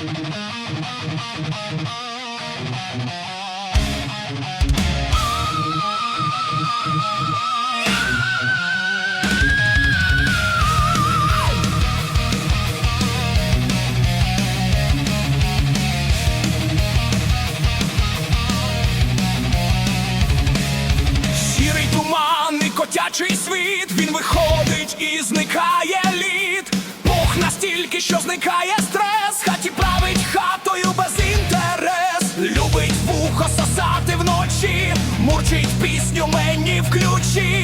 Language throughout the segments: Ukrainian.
Сірий туманний котячий світ, він виходить і зникає лід, Бог настільки, що зникає. Звучить пісню мені включи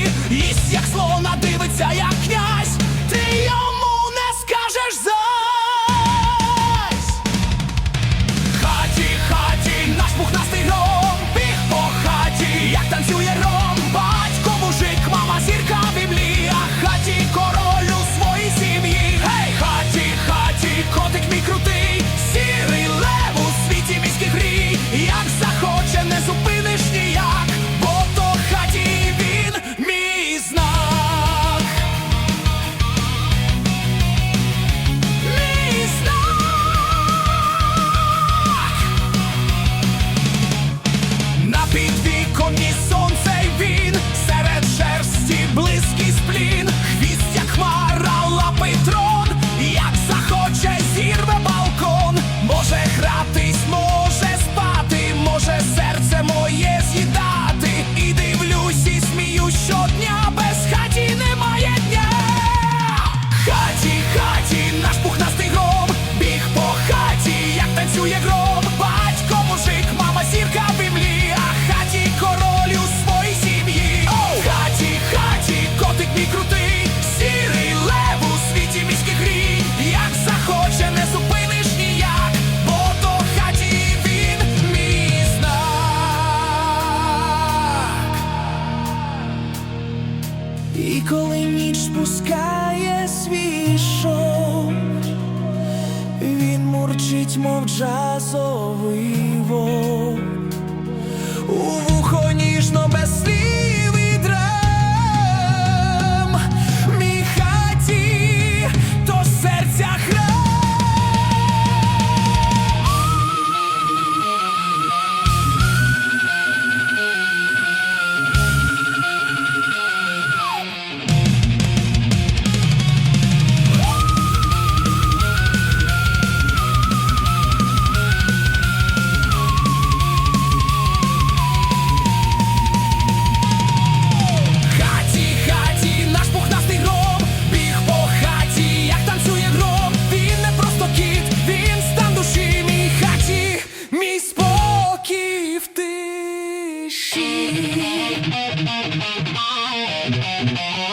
коли ніч спускає свій шов, він мурчить, мов джазовий вовк. Thank you.